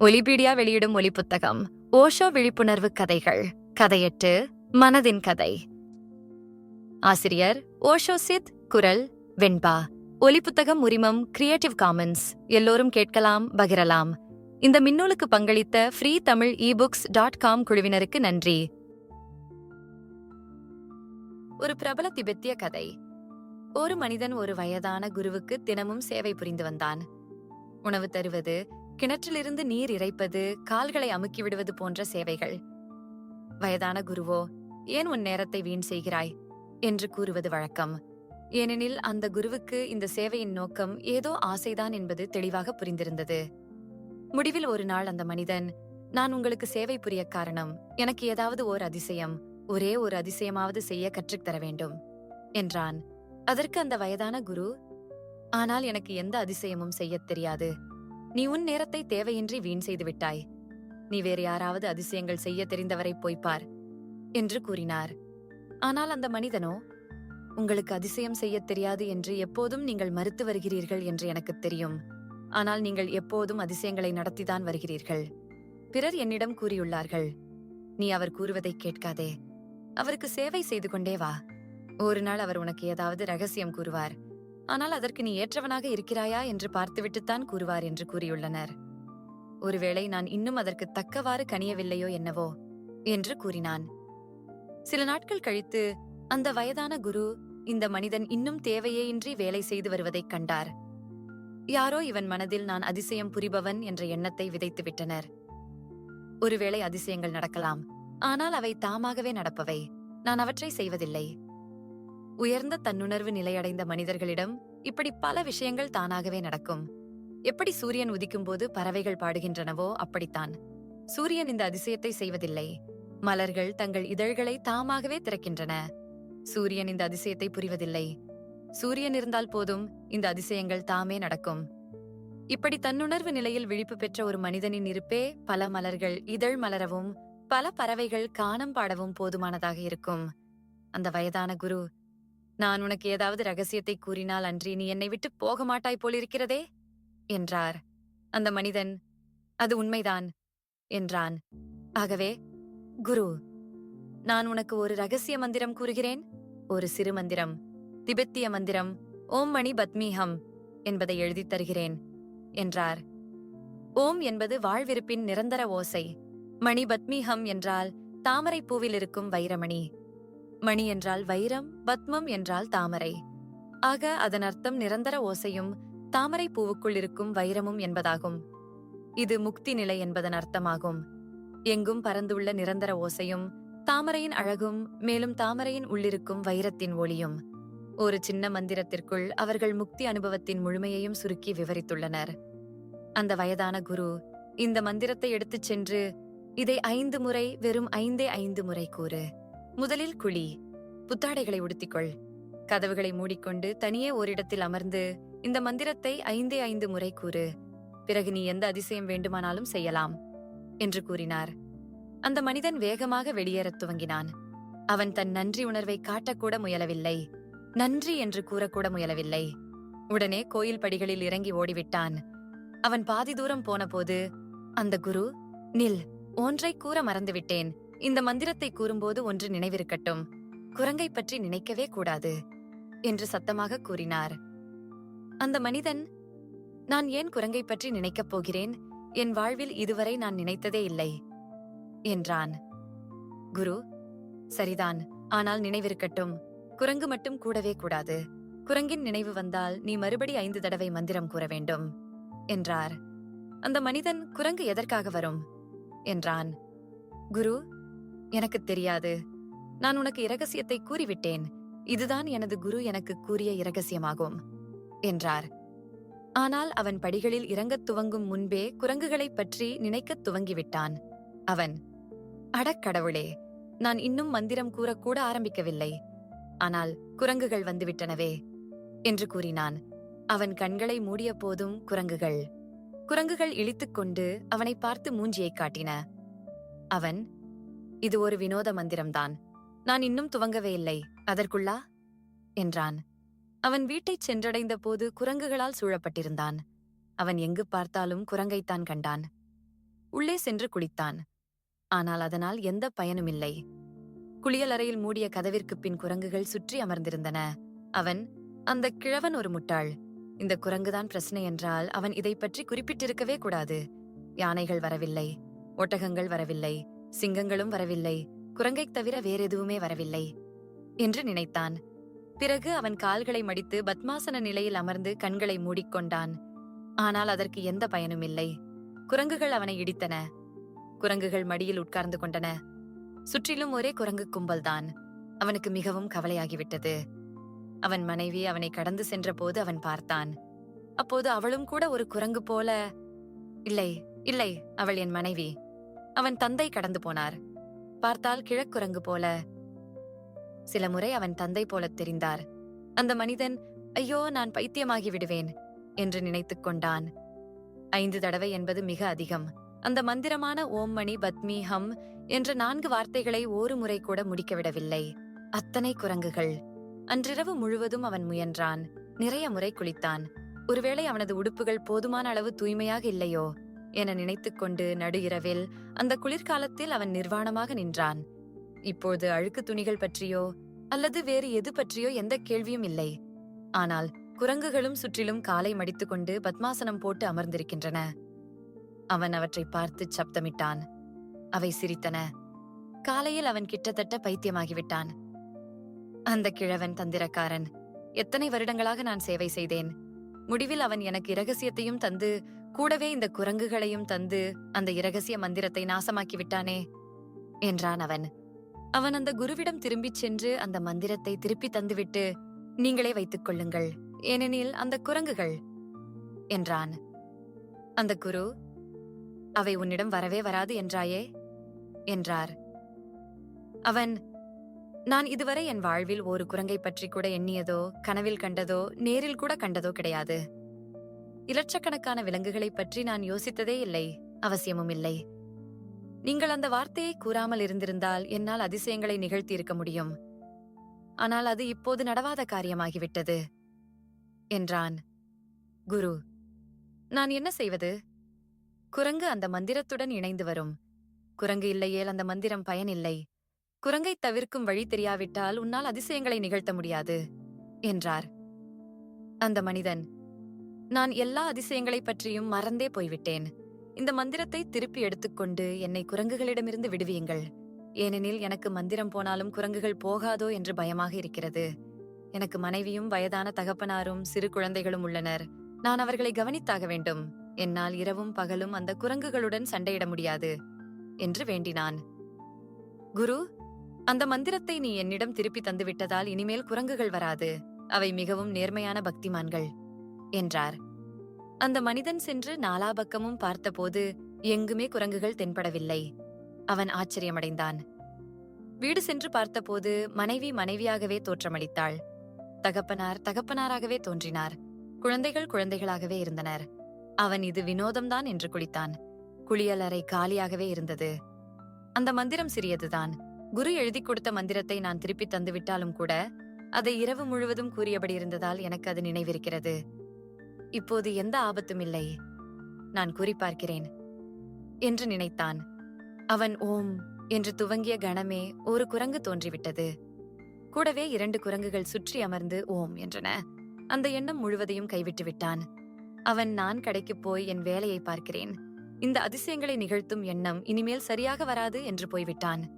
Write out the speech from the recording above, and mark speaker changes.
Speaker 1: ஒலிபீடியா வெளியிடும் ஒலி புத்தகம் ஓஷோ விழிப்புணர்வு கதைகள் கதையெட்டு மனதின் கதை. ஆசிரியர் ஓஷோ சித் குரல் வெண்பா. ஒலி புத்தகம் உரிமம் கிரியேட்டிவ் காமன்ஸ் எல்லோரும் கேட்கலாம் பகிரலாம். இந்த மின்னூலுக்கு பங்களித்த free Tamil ebooks dot com குழுவினருக்கு நன்றி. ஒரு பிரபல திபெத்திய கதை. ஒரு மனிதன் ஒரு வயதான குருவுக்கு தினமும் சேவை புரிந்து வந்தான். உணவு தருவது கிணற்றிலிருந்து நீர் இறைப்பது கால்களை அமுக்கி விடுவது போன்ற சேவைகள். வயதான குருவோ ஏன் உன் நேரத்தை வீண் செய்கிறாய்? என்று கூறுவது வழக்கம். ஏனெனில் அந்த குருவுக்கு இந்த சேவையின் நோக்கம் ஏதோ ஆசைதான் என்பது தெளிவாக புரிந்திருந்தது. முடிவில் ஒரு நாள் அந்த மனிதன் நான் உங்களுக்கு சேவை புரிய காரணம். எனக்கு ஏதாவது ஓர் அதிசயம். ஒரே ஒரு அதிசயமாவது செய்ய கற்றுத் தர வேண்டும். என்றான். அதற்கு அந்த வயதான குரு ஆனால் எனக்கு எந்த அதிசயமும் செய்யத் தெரியாது. நீ உன் நேரத்தை தேவையின்றி வீண் செய்து விட்டாய். நீ வேறு யாராவது அதிசயங்கள் செய்ய தெரிந்தவரை போய்ப்பார் என்று கூறினார். ஆனால் அந்த மனிதனோ உங்களுக்கு அதிசயம் செய்யத் தெரியாது என்று எப்போதும் நீங்கள் மறுத்து வருகிறீர்கள் என்று எனக்குத் தெரியும். ஆனால் நீங்கள் எப்போதும் அதிசயங்களை நடத்திதான் வருகிறீர்கள். பிறர் என்னிடம் கூறியுள்ளார்கள் நீ அவர் கூறுவதை கேட்காதே. அவருக்கு சேவை செய்து கொண்டே வா. ஒரு நாள் அவர் உனக்கு ஏதாவது ரகசியம் கூறுவார். ஆனால் அதற்கு நீ ஏற்றவனாக இருக்கிறாயா என்று பார்த்துவிட்டுத்தான் கூறுவார் என்று கூறியுள்ளனர். ஒருவேளை நான் இன்னும் அதற்கு தக்கவாறு கனியவில்லையோ என்னவோ? என்று கூறினான். சில நாட்கள் கழித்து அந்த வயதான குரு இந்த மனிதன் இன்னும் தேவையேயின்றி வேலை செய்து வருவதைக் கண்டார். யாரோ இவன் மனதில் நான் அதிசயம் புரிபவன் என்ற எண்ணத்தை விதைத்து விட்டனர் ஒருவேளை அதிசயங்கள் நடக்கலாம். ஆனால் அவை தாமாகவே நடப்பவை. நான் அவற்றை செய்வதில்லை. உயர்ந்த தன்னுணர்வு நிலையடைந்த மனிதர்களிடம் இப்படி பல விஷயங்கள் தானாகவே நடக்கும். எப்படி சூரியன் உதிக்கும் போது பறவைகள் பாடுகின்றனவோ அப்படித்தான். சூரியன் இந்த அதிசயத்தை செய்வதில்லை. மலர்கள் தங்கள் இதழ்களை தாமாகவே திறக்கின்றன. சூரியன் இந்த அதிசயத்தை புரிவதில்லை. சூரியன் இருந்தால் போதும் இந்த அதிசயங்கள் தாமே நடக்கும். இப்படி தன்னுணர்வு நிலையில் விழிப்பு பெற்ற ஒரு மனிதனின் இருப்பே பல மலர்கள் இதழ் மலரவும் பல பறவைகள் கானம் பாடவும் போதுமானதாக இருக்கும். அந்த வயதான குரு நான் உனக்கு ஏதாவது ரகசியத்தை கூறினால் அன்றி நீ என்னை விட்டு போக மாட்டாய் போலிருக்கிறதே? என்றார். அந்த மனிதன் அது உண்மைதான் என்றான். ஆகவே குரு நான் உனக்கு ஒரு ரகசிய மந்திரம் கூறுகிறேன். ஒரு சிறு மந்திரம் திபெத்திய மந்திரம் ஓம் மணி பத்மீஹம் என்பதை எழுதித் தருகிறேன் என்றார். ஓம் என்பது வாழ்விருப்பின் நிரந்தர ஓசை. மணி பத்மீஹம் என்றால் தாமரை பூவில் இருக்கும் வைரமணி. மணி என்றால் வைரம் பத்மம் என்றால் தாமரை. ஆக அதன் அர்த்தம் நிரந்தர ஓசையும் தாமரை பூவுக்குள் இருக்கும் வைரமும் என்பதாகும். இது முக்தி நிலை என்பதன் அர்த்தமாகும். எங்கும் பறந்துள்ள நிரந்தர ஓசையும் தாமரையின் அழகும் மேலும் தாமரையின் உள்ளிருக்கும் வைரத்தின் ஒளியும். ஒரு சின்ன மந்திரத்திற்குள் அவர்கள் முக்தி அனுபவத்தின் முழுமையையும் சுருக்கி விவரித்துள்ளனர். அந்த வயதான குரு இந்த மந்திரத்தை எடுத்துச் சென்று இதை ஐந்து முறை வெறும் ஐந்தே ஐந்து முறை கூறு. முதலில் குழி. புத்தாடைகளை உடுத்திக்கொள். கதவுகளை மூடிக்கொண்டு தனியே ஓரிடத்தில் அமர்ந்து இந்த மந்திரத்தை ஐந்தே ஐந்து முறை கூறு. பிறகு நீ எந்த அதிசயம் வேண்டுமானாலும் செய்யலாம் என்று கூறினார். அந்த மனிதன் வேகமாக வெளியேறத் துவங்கினான். அவன் தன் நன்றி உணர்வை காட்டக்கூட முயலவில்லை. நன்றி என்று கூறக்கூட முயலவில்லை. உடனே கோயில் படிகளில் இறங்கி ஓடிவிட்டான். அவன் பாதி தூரம் போனபோது அந்த குரு நில் ஒன்றை கூற மறந்துவிட்டேன். இந்த மந்திரத்தை கூறும்போது ஒன்று நினைவிருக்கட்டும். குரங்கை பற்றி நினைக்கவே கூடாது என்று சத்தமாக கூறினார். அந்த மனிதன் நான் ஏன் குரங்கை பற்றி நினைக்கப் போகிறேன்? என் வாழ்வில் இதுவரை நான் நினைத்ததே இல்லை என்றான். குரு சரிதான் ஆனால் நினைவிருக்கட்டும். குரங்கு மட்டும் கூடவே கூடாது. குரங்கின் நினைவு வந்தால் நீ மறுபடி ஐந்து தடவை மந்திரம் கூற வேண்டும் என்றார். அந்த மனிதன் குரங்கு எதற்காக வரும்? என்றான். குரு எனக்குத் தெரியாது. நான் உனக்கு இரகசியத்தை கூறிவிட்டேன். இதுதான் எனது குரு எனக்கு கூறிய இரகசியமாகும் என்றார். ஆனால் அவன் படிகளில் இறங்கத் துவங்கும் முன்பே குரங்குகளைப் பற்றி நினைக்கத் துவங்கிவிட்டான். அவன் அடக்கடவுளே நான் இன்னும் மந்திரம் கூறக்கூட ஆரம்பிக்கவில்லை. ஆனால் குரங்குகள் வந்துவிட்டனவே என்று கூறினான். அவன் கண்களை மூடிய போதும் குரங்குகள். குரங்குகள் இழித்துக்கொண்டு அவனை பார்த்து மூஞ்சியைக் காட்டின. அவன் இது ஒரு வினோத மந்திரம்தான். நான் இன்னும் துவங்கவே இல்லை. அதற்குள்ளா? என்றான். அவன் வீட்டைச் சென்றடைந்த போது குரங்குகளால் சூழப்பட்டிருந்தான். அவன் எங்கு பார்த்தாலும் குரங்கைத்தான் கண்டான். உள்ளே சென்று குளித்தான். ஆனால் அதனால் எந்த பயனுமில்லை குளியலறையில் மூடிய கதவிற்குப் பின் குரங்குகள் சுற்றி அமர்ந்திருந்தன. அவன் அந்த கிழவன் ஒரு முட்டாள். இந்த குரங்குதான் பிரச்சனை என்றால் அவன் இதை பற்றி குறிப்பிட்டிருக்கவே கூடாது. யானைகள் வரவில்லை. ஒட்டகங்கள் வரவில்லை. சிங்கங்களும் வரவில்லை. குரங்கைத் தவிர வேறெதுவுமே வரவில்லை என்று நினைத்தான். பிறகு அவன் கால்களை மடித்து பத்மாசன நிலையில் அமர்ந்து கண்களை மூடிக்கொண்டான். ஆனால் அதற்கு எந்த பயனும் இல்லை. குரங்குகள் அவனை இடித்தன. குரங்குகள் மடியில் உட்கார்ந்து கொண்டன. சுற்றிலும் ஒரே குரங்கு கும்பல்தான். அவனுக்கு மிகவும் கவலையாகிவிட்டது. அவன் மனைவி அவனை கடந்து சென்றபோது அவன் பார்த்தான். அப்போது அவளும் கூட ஒரு குரங்கு போல இல்லை இல்லை அவள் என் மனைவி. அவன் தந்தை கடந்து போனார். பார்த்தால் கிழக்குரங்கு போல. சில முறை அவன் தந்தை போலத் தெரிந்தார். அந்த மனிதன் ஐயோ நான் பைத்தியமாகி விடுவேன் என்று நினைத்துக் கொண்டான். ஐந்து தடவை என்பது மிக அதிகம். அந்த மந்திரமான ஓம் மணி பத்மி ஹம் என்ற நான்கு வார்த்தைகளை ஒரு முறை கூட முடிக்கவிடவில்லை. அத்தனை குரங்குகள். அன்றிரவு முழுவதும் அவன் முயன்றான். நிறைய முறை குளித்தான். ஒருவேளை அவனது உடுப்புகள் போதுமான அளவு தூய்மையாக இல்லையோ? என நினைத்துக்கொண்டு நடு இரவில் அந்த குளிர்காலத்தில் அவன் நிர்வாணமாக நின்றான். இப்போது அழுக்கு துணிகள் பற்றியோ அல்லது வேறு எது பற்றியோ எந்த கேள்வியும் இல்லை. ஆனால் குரங்குகளும் சுற்றிலும் காலை மடித்துக்கொண்டு பத்மாசனம் போட்டு அமர்ந்திருக்கின்றன. அவன் அவற்றை பார்த்து சப்தமிட்டான். அவை சிரித்தன. காலையில் அவன் கிட்டத்தட்ட பைத்தியமாகிவிட்டான். அந்த கிழவன் தந்திரக்காரன் எத்தனை வருடங்களாக நான் சேவை செய்தேன்? முடிவில் அவன் எனக்கு இரகசியத்தையும் தந்து கூடவே இந்த குரங்குகளையும் தந்து அந்த இரகசிய மந்திரத்தை நாசமாக்கி விட்டானே என்றான் அவன். அவன் அந்த குருவிடம் திரும்பிச் சென்று அந்த மந்திரத்தை திருப்பி தந்துவிட்டு நீங்களே வைத்துக் கொள்ளுங்கள். ஏனெனில் அந்த குரங்குகள் என்றான். அந்த குரு அவை உன்னிடம் வரவே வராது என்றாயே? என்றார். அவன் நான் இதுவரை என் வாழ்வில் ஒரு குரங்கை பற்றி கூட எண்ணியதோ கனவில் கண்டதோ நேரில் கூட கண்டதோ கிடையாது. இலட்சக்கணக்கான விலங்குகளைப் பற்றி நான் யோசித்ததே இல்லை அவசியமும் இல்லை. நீங்கள் அந்த வார்த்தையை கூறாமல் இருந்திருந்தால் என்னால் அதிசயங்களை நிகழ்த்தியிருக்க முடியும். ஆனால் அது இப்போது நடவாத காரியமாகிவிட்டது என்றான். குரு நான் என்ன செய்வது? குரங்கு அந்த மந்திரத்துடன் இணைந்து வரும். குரங்கு இல்லையேல் அந்த மந்திரம் பயனில்லை. குரங்கை தவிர்க்கும் வழி தெரியாவிட்டால் உன்னால் அதிசயங்களை நிகழ்த்த முடியாது என்றார். அந்த மனிதன் நான் எல்லா அதிசயங்களைப் பற்றியும் மறந்தே போய்விட்டேன். இந்த மந்திரத்தை திருப்பி எடுத்துக்கொண்டு என்னை குரங்குகளிடமிருந்து விடுவியுங்கள். ஏனெனில் எனக்கு மந்திரம் போனாலும் குரங்குகள் போகாதோ என்று பயமாக இருக்கிறது. எனக்கு மனைவியும் வயதான தகப்பனாரும் சிறு குழந்தைகளும் உள்ளனர். நான் அவர்களை கவனித்தாக வேண்டும். என்னால் இரவும் பகலும் அந்த குரங்குகளுடன் சண்டையிட முடியாது என்று வேண்டினான். குரு அந்த மந்திரத்தை நீ என்னிடம் திருப்பி தந்துவிட்டதால் இனிமேல் குரங்குகள் வராது. அவை மிகவும் நேர்மையான பக்திமான்கள். என்றார். அந்த மனிதன் சென்று நாலா பக்கமும் பார்த்தபோது எங்குமே குரங்குகள் தென்படவில்லை. அவன் ஆச்சரியமடைந்தான். வீடு சென்று பார்த்தபோது மனைவி மனைவியாகவே தோற்றமளித்தாள். தகப்பனார் தகப்பனாராகவே தோன்றினார். குழந்தைகள் குழந்தைகளாகவே இருந்தனர். அவன் இது வினோதம்தான் என்று குளித்தான் குளியலறை காலியாகவே இருந்தது. அந்த மந்திரம் சிறியதுதான். குரு எழுதி கொடுத்த மந்திரத்தை நான் திருப்பி தந்துவிட்டாலும் கூட அதை இரவு முழுவதும் கூறியபடி இருந்ததால் எனக்கு அது நினைவிருக்கிறது. இப்போது எந்த ஆபத்தும் இல்லை. நான் கூறி பார்க்கிறேன் என்று நினைத்தான். அவன் ஓம் என்று துவங்கிய கணமே ஒரு குரங்கு தோன்றிவிட்டது. கூடவே இரண்டு குரங்குகள் சுற்றி அமர்ந்து ஓம் என்றன. அந்த எண்ணம் முழுவதையும் கைவிட்டு விட்டான் அவன் நான் கடைக்குப் போய் என் வேலையை பார்க்கிறேன். இந்த அதிசயங்களை நிகழ்த்தும் எண்ணம் இனிமேல் சரியாக வராது என்று போய்விட்டான்.